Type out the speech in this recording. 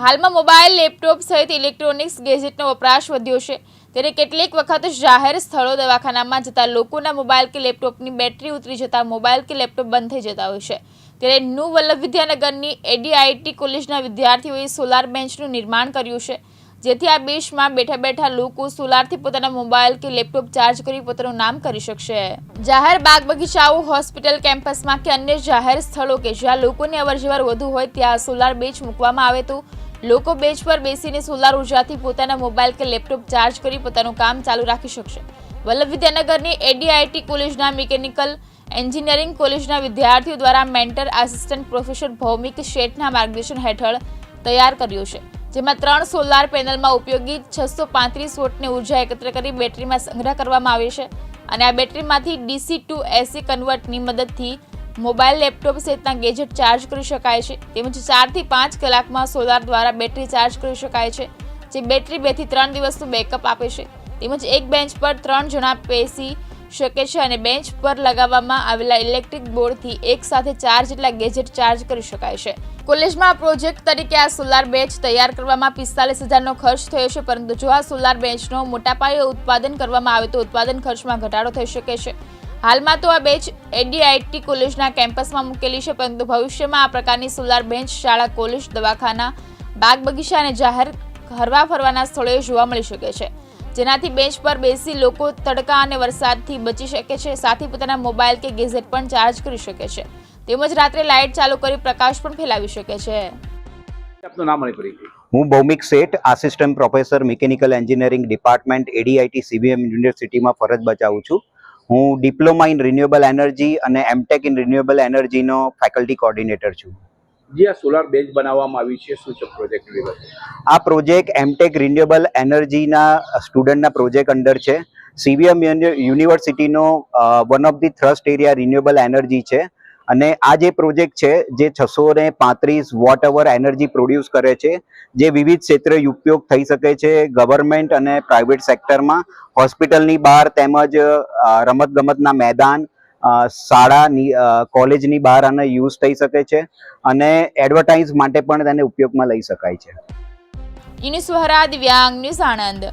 હાલમાં mobile, laptop સહિત electronics ગેજેટનો વપરાશ વધ્યો છે. ત્યારે કેટલીક વખત જાહેર સ્થળો, દવાખાનામાં જતા લોકોના મોબાઈલ કે લેપટોપની બેટરી ઉતરી જતા મોબાઈલ કે લેપટોપ બંધ થઈ જતા હોય છે. ત્યારે ન્યૂ વલ્લભ વિદ્યાનગરની એડીઆઈટી કોલેજના વિદ્યાર્થીઓએ સોલાર બેન્ચનું નિર્માણ કર્યું છે. જેથી આ બેચમાં બેઠા બેઠા લોકો સોલારથી પોતાના મોબાઈલ કે લેપટોપ ચાર્જ કરી પોતાનું નામ કરી શકશે. જાહેર બાગ બગીચાઓ હોસ્પિટલ કેમ્પસમાં કે અન્ય જાહેર સ્થળો કે જ્યાં લોકોની અવરજવર વધુ હોય ત્યાં સોલાર બેચ મૂકવામાં આવે તો લોકો બેચ પર બેસીને સોલાર ઉર્જાથી પોતાના મોબાઈલ કે લેપટોપ ચાર્જ કરી પોતાનું કામ ચાલુ રાખી શકશે. વલ્લભ વિદ્યાનગરની એડીઆઈટી કોલેજના મિકેનિકલ એન્જિનિયરિંગ કોલેજના વિદ્યાર્થીઓ દ્વારા મેન્ટર આસિસ્ટન્ટ પ્રોફેસર ભૌમિક શેઠના માર્ગદર્શન હેઠળ તૈયાર કર્યું છે, જેમાં ત્રણ સોલાર પેનલમાં ઉપયોગી છસો પાંત્રીસ વોટની ઊર્જા એકત્ર કરી બેટરીમાં સંગ્રહ કરવામાં આવે છે અને આ બેટરીમાંથી ડીસી ટુ એસી કન્વર્ટની મદદથી મોબાઈલ, લેપટોપ સહિતના ગેજેટ ચાર્જ કરી શકાય છે. તેમજ ચારથી પાંચ કલાકમાં સોલાર દ્વારા બેટરી ચાર્જ કરી શકાય છે, જે બેટરી બેથી ત્રણ દિવસનું બેકઅપ આપે છે. તેમજ એક બેન્ચ પર ત્રણ જણા બેસી શકે છે અને બેન્ચ પર લગાવવામાં આવેલા ઇલેક્ટ્રિક બોર્ડથી એક સાથે ચાર જેટલા ગેજેટ ચાર્જ કરી શકાય છે. કોલેજમાં પ્રોજેક્ટ તરીકે આ સોલાર બેન્ચ તૈયાર કરવામાં પિસ્તાલીસ હજારનો ખર્ચ થયો છે, પરંતુ જો આ સોલાર બેન્ચનો મોટા પાયે ઉત્પાદન કરવામાં આવે તો ઉત્પાદન ખર્ચમાં ઘટાડો થઈ શકે છે. હાલમાં તો આ બેચ એડીઆઈટી કોલેજના કેમ્પસમાં મૂકેલી છે પરંતુ ભવિષ્યમાં આ પ્રકારની સોલાર બેન્ચ શાળા કોલેજ દવાખાના બાગ બગીચા અને જાહેર હરવા ફરવાના સ્થળોએ જોવા મળી શકે છે. જેનાથી બેન્ચ પર બેસી લોકો તડકા અને વરસાદથી બચી શકે છે સાથે પોતાના મોબાઈલ કે ગેઝેટ પણ ચાર્જ કરી શકે છે. તેમજ રાત્રે લાઇટ ચાલુ કરી પ્રકાશ પણ ફેલાવી શકે છે. હું Bhaumik Sheth assistant professor mechanical engineering department ADIT CBM યુનિવર્સિટીમાં ફરજ બજાવું છું. હું ડિપ્લોમા ઇન રિન્યુએબલ એનર્જી અને એમટેક ઇન રિન્યુએબલ એનર્જીનો ફેકલ્ટી કોર્ડિનેટર છું. જે આ સોલાર બેઝ બનાવવામાં આવી છે. શું છે પ્રોજેક્ટ આ પ્રોજેક્ટ એમટેક રિન્યુએબલ એનર્જીના સ્ટુડન્ટના પ્રોજેક્ટ અંડર છે. સીવીએમ યુનિવર્સિટીનો one of the thrust area renewable energy છે. અને આ જે પ્રોજેક્ટ છે, જે છસો ને પાંત્રીસ વોટ અવર એનર્જી પ્રોડ્યુસ કરે છે, જે વિવિધ ક્ષેત્રે ઉપયોગ થઈ શકે છે ગવર્મેન્ટ અને પ્રાઇવેટ સેક્ટરમાં હોસ્પિટલની બહાર તેમજ રમતગમતના મેદાન શાળા કોલેજની બહાર આનો યુઝ થઈ શકે છે અને એડવર્ટાઇઝ માટે પણ તેને ઉપયોગમાં લઈ શકાય છે. દિવ્યાંગ ન્યૂઝ આણંદ